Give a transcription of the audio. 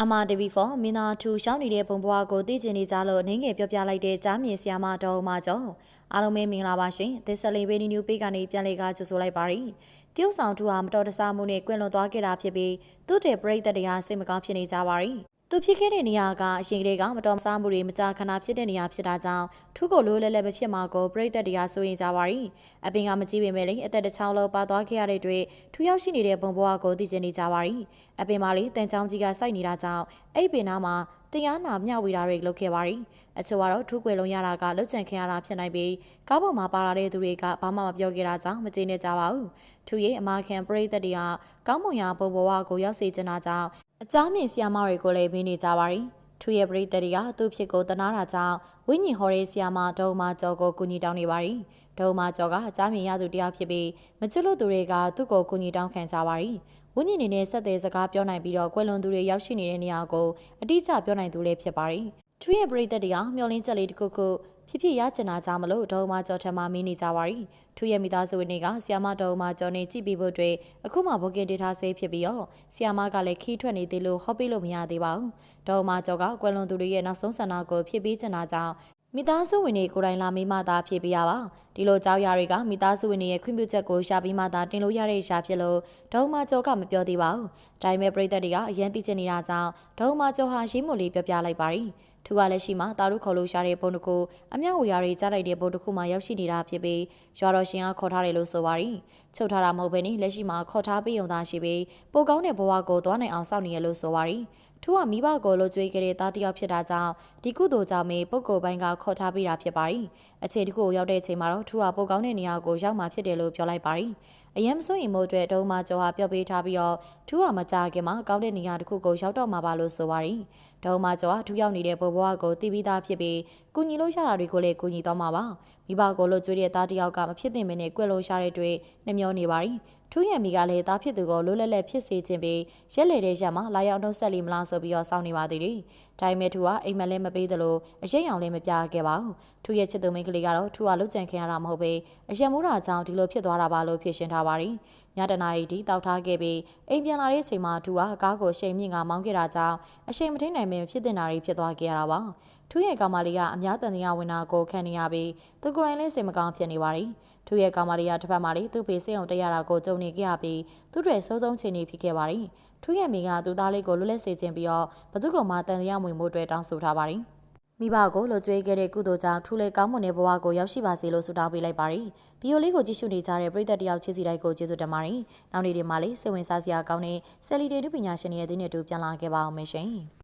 အမတဗီဖော်မင်းသားထူရှောင်းနေတဲ့ပုံပွားကိုသိကျင်နေကြလို့နင်းငယ်ပြောပြလိုက်တဲ့ကြားမြင်ဆီယာမတော်မကျော်အားလုံးပဲမင်္ဂလာပါရှင်သစ်ဆက်လေးဘေးနီနျူပေးကနေပြန်လေကားကြိုဆိုလိုက်ပါရီတရုတ်ဆောင်ထူဟာမတော်တဆမှုနဲ့ကွင်လွန်သွားခဲ့တာဖြစ်ပြီးသူ့တဲ့ပရိသတ်တရားစိတ်မကောင်းဖြစ်နေကြပါရီ သူဖြစ်ခဲ့တဲ့နေရာကအရှင်ကလေးကမတော်မဆမှုတွေမကြာခဏဖြစ်တဲ့နေရာဖြစ်တာကြောင့်ထူးကိုလိုးလဲလဲမဖြစ်မှာကိုပရိသတ်တရားဆိုရင်ကြပါရီအပင်ကမကြည့်ပေမဲ့လေအသက်တစ်ချောင်းလောက်ပါသွားခဲ့ရတဲ့တွေ့ထူရောက်ရှိနေတဲ့ပုံပွားကိုသိကျင်နေကြပါရီအပင်မလေးတန်ချောင်းကြီးကစိုက်နေတာကြောင့်အဲ့ပင်နာမှာတရားနာမျှဝေတာတွေလုပ်ခဲ့ပါရီအချို့ကတော့ထူးကွယ်လုံးရတာကလုတ်ချန်ခင်ရတာဖြစ်နိုင်ပြီးကားပေါ်မှာပါလာတဲ့သူတွေကဘာမှမပြောခဲ့တာကြောင့်မကျေနပ်ကြပါဘူးထူရဲ့အမခံပရိသတ်တွေကကောင်းမွန်ရာပုံပေါ်ဝကိုရောက်စေချင်တာကြောင့် အကြမ်းမြင်ဆီယာမတွေကိုလည်းမင်းနေကြပါရီထူရဲ့ပရိသတ်တွေကသူ့ဖြစ်ကိုတနာတာကြောင့်ဝိညာဉ်ဟော်ရေးဆီယာမဒုံမာကျော်ကိုကူညီတောင်းနေပါရီဒုံမာကျော်ကအကြမ်းမြင်ရသူတယောက်ဖြစ်ပြီးမကျွလို့သူတွေကသူ့ကိုကူညီတောင်းခံကြပါရီဝင်းညင်နေနဲ့ဆက်တဲ့စကားပြောနိုင်ပြီးတော့ကွယ်လွန်သူတွေရောက်ရှိနေတဲ့နေရာကိုအတိအကျပြောနိုင်သူလည်းဖြစ်ပါရီထူရဲ့ပရိသတ်တွေကမျောလင်းချက်လေးတစ်ခုခု ဖြစ်ဖြစ်ရကျင်နာကြမလို့ဒုံမကျော်ထမမင်းနေကြပါရီထူရဲ့မိသားစုဝင်တွေကဆီယာမဒုံမကျော်နေကြည့်ပြီးဖို့အတွက်အခုမှဘုကင်ဒေတာဆေးဖြစ်ပြီးတော့ဆီယာမကလည်းခီးထွက်နေသေးလို့ဟောပေးလို့မရသေးပါဘူးဒုံမကျော်ကကွယ်လွန်သူတွေရဲ့နောက်ဆုံးဆန္ဒကိုဖြစ်ပြီးကျင်နာကြောင်းမိသားစုဝင်တွေကိုယ်တိုင်လာမေးမှသာဖြေပေးရပါဒီလိုကြောက်ရတွေကမိသားစုဝင်တွေရဲ့ခွင့်ပြုချက်ကိုရှာပြီးမှသာတင်လို့ရတဲ့ရှာဖြစ်လို့ဒုံမကျော်ကမပြောသေးပါဘူးဒါပေမဲ့ပြည်သက်တွေကအရန်သိချင်နေတာကြောင့်ဒုံမကျော်ဟာရေးမလေးပြောပြလိုက်ပါရီ သူကလည်းရှိမှတာရုခေါ်လို့ရှာတဲ့ပုံတစ်ခုအမြောက်ဝေရာတွေကြားလိုက်တဲ့ပုံတစ်ခုမှရောက်ရှိနေတာဖြစ်ပြီးရွာတော်ရှင်ကခေါ်ထားတယ်လို့ဆိုပါရီချုပ်ထားတာမဟုတ်ဘဲနဲ့လက်ရှိမှာခေါ်ထားပြီးုံသားရှိပြီးပိုကောင်းတဲ့ဘဝကိုသွားနိုင်အောင်စောင့်နေရလို့ဆိုပါရီ ထူးကမိဘကိုလိုကြွေးခဲ့တဲ့သားတယောက်ဖြစ်တာကြောင့်ဒီကုသိုလ်ကြောင့်မေပုဂ္ဂိုလ်ပိုင်းကခေါ်ထားပေးတာဖြစ်ပါရီအခြေဒီကိုရောက်တဲ့အချိန်မှာတော့ထူးကပိုကောင်းတဲ့နေရာကိုရောက်မှာဖြစ်တယ်လို့ပြောလိုက်ပါရီအရင်မစိုးရင်မို့အတွက်ဒုံမကျော်ဟာပြောပေးထားပြီးတော့ထူးကမကြခင်မှာကောင်းတဲ့နေရာတစ်ခုကိုရောက်တော့မှာပါလို့ဆိုပါရီဒုံမကျော်ဟာထူးရောက်နေတဲ့ဘဘဝကိုတီးပြီးသားဖြစ်ပြီးကုညီလို့ရတာတွေကိုလည်းကုညီတော့မှာပါမိဘကိုလိုကြွေးတဲ့သားတယောက်ကမဖြစ်သင့်မင်းနဲ့ကွက်လို့ရှာတဲ့တွေ့နှမျောနေပါရီ ထူးရံမီကလည်းသားဖြစ်သူကိုလိုလက်လက်ဖြစ်စေခြင်းပြီးရက်လေတဲ့ရက်မှာလာရောက်နှုတ်ဆက်လီမလားဆိုပြီးတော့စောင့်နေပါသေးတယ်။ဒါပေမဲ့ထူကအိမ်မက်လည်းမပေးသလိုအရေးအောင်လည်းမပြခဲ့ပါဘူး။ထူရဲ့ချစ်သူမိန်းကလေးကတော့ထူကလုတ်ကြံခင်ရတာမဟုတ်ပဲအယံမိုးတာကြောင့်ဒီလိုဖြစ်သွားတာပါလို့ဖြေရှင်းထားပါရီ။ညတနာရီဒီတောက်ထားခဲ့ပြီးအိမ်ပြန်လာတဲ့အချိန်မှာထူကကားကိုရှိန်မြင့်ကမောင်းခဲ့တာကြောင့်အချိန်မထိန်နိုင်မဖြစ်တင်တာတွေဖြစ်သွားခဲ့ရတာပါ။ထူရဲ့ကောင်မလေးကအများတန်တရားဝင်တာကိုခံနေရပြီးသူကိုယ်တိုင်လည်းစိတ်မကောင်းဖြစ်နေပါရီ။ သူရဲ့ကောင်မလေးကတစ်ဖက်မှာလေသူ့ဖေစိတ်အောင်တက်ရတာကိုကြုံနေခဲ့ရပြီးသူ့တွေစိုးဆုံးချိန်နေဖြစ်ခဲ့ပါရီ။ထူရဲ့မိကသူ့သားလေးကိုလွတ်လပ်စေခြင်းပြီးတော့ဘသူကမှတန်တရားဝင်မှုတွေတောင်းဆိုထားပါရီ။မိဘကိုလွကြွေးခဲ့တဲ့ကုသိုလ်ကြောင့်ထူလေကောင်းမွန်တဲ့ဘဝကိုရောက်ရှိပါစေလို့ဆုတောင်းပေးလိုက်ပါရီ။ဗီယိုလေးကိုကြည့်ရှုနေကြတဲ့ပရိသတ်တယောက်ချစ်စီတိုင်းကိုကျေးဇူးတင်ပါတယ်။နောက်နေ့ဒီမှာလေးစိတ်ဝင်စားစရာကောင်းတဲ့ဆယ်လီဒေနုပညာရှင်ရဲ့အသင်းနဲ့တူပြန်လာခဲ့ပါအောင်မယ်ရှင်။